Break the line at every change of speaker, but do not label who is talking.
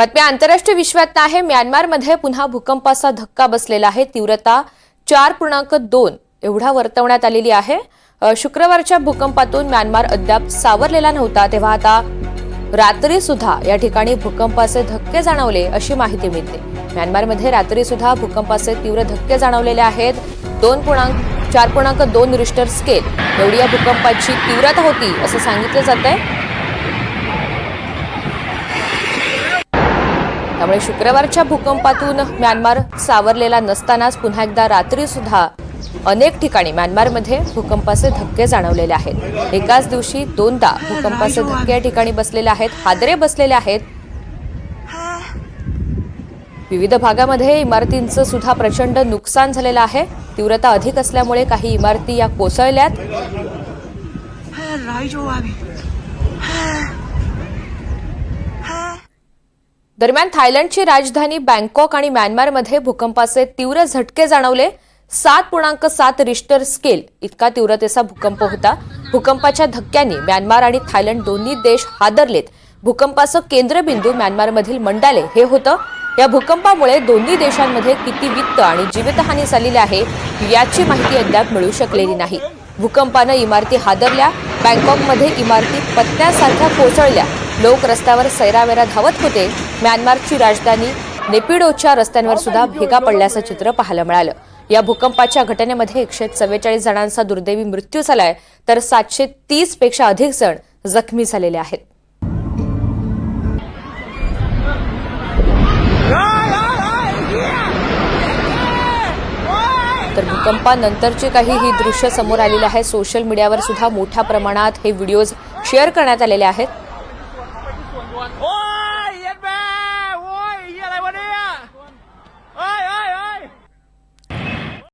बातम्या आंतरराष्ट्रीय विश्वात आहे. म्यानमारमध्ये पुन्हा भूकंपाचा धक्का बसलेला आहे. तीव्रता चार पूर्णांक दोन एवढा वर्तवण्यात आलेली आहे. शुक्रवारच्या भूकंपातून म्यानमार अद्याप सावरलेला नव्हता. तेव्हा आता रात्री सुद्धा या ठिकाणी भूकंपाचे धक्के जाणवले अशी माहिती मिळते. म्यानमारमध्ये रात्री सुद्धा भूकंपाचे तीव्र धक्के जाणवलेले आहेत. दोन पूर्णांक चार पूर्णांक दोन रिश्टर स्केल. एवढी या भूकंपाची तीव्रता होती असं सांगितलं जात आहे त्यामुळे शुक्रवारच्या भूकंपातून म्यानमार सावरलेला नसतानाच पुन्हा एकदा रात्री सुद्धा अनेक ठिकाणी म्यानमारमध्ये भूकंपाचे धक्के जाणवलेले आहेत. एकाच दिवशी दोनदा भूकंपाचे धक्के या ठिकाणी बसलेले आहेत हादरे बसलेले आहेत. विविध भागामध्ये इमारतींचं सुद्धा प्रचंड नुकसान झालेलं आहे. तीव्रता अधिक असल्यामुळे काही इमारती या कोसळल्यात. दरम्यान थायलंडची राजधानी बँकॉक आणि म्यानमारमध्ये भूकंपाचे तीव्र झटके जाणवले. सात पूर्णांक सात रिश्टर स्केल इतका तीव्रतेचा भूकंप होता. भूकंपाच्या धक्क्यांनी म्यानमार आणि थायलंड दोन्ही देश हादरलेत. भूकंपाचं केंद्रबिंदू म्यानमारमधील मंडाले. हे होतं या भूकंपामुळे दोन्ही देशांमध्ये किती वित्त आणि जीवितहानी झालेली आहे याची माहिती अद्याप मिळू शकलेली नाही. भूकंपानं इमारती हादरल्या बँकॉकमध्ये इमारती पत्त्यासारख्या कोसळल्या. लोक रस्त्यावर सैरावेरा धावत होते. म्यानमारची राजधानी नेपिडोच्या रस्त्यांवर सुद्धा भेगा पडल्याचं चित्र पाहायला मिळालं. या भूकंपाच्या घटनेमध्ये एकशे चव्वेचाळीस जणांचा दुर्दैवी मृत्यू झालाय तर सातशे तीसपेक्षा अधिक जण जखमी झालेले आहेत. तर भूकंपानंतरची काही ही दृश्य समोर आलेली आहे. सोशल मीडियावर सुद्धा मोठ्या प्रमाणात हे व्हिडिओज शेअर करण्यात आलेले आहेत. Ô!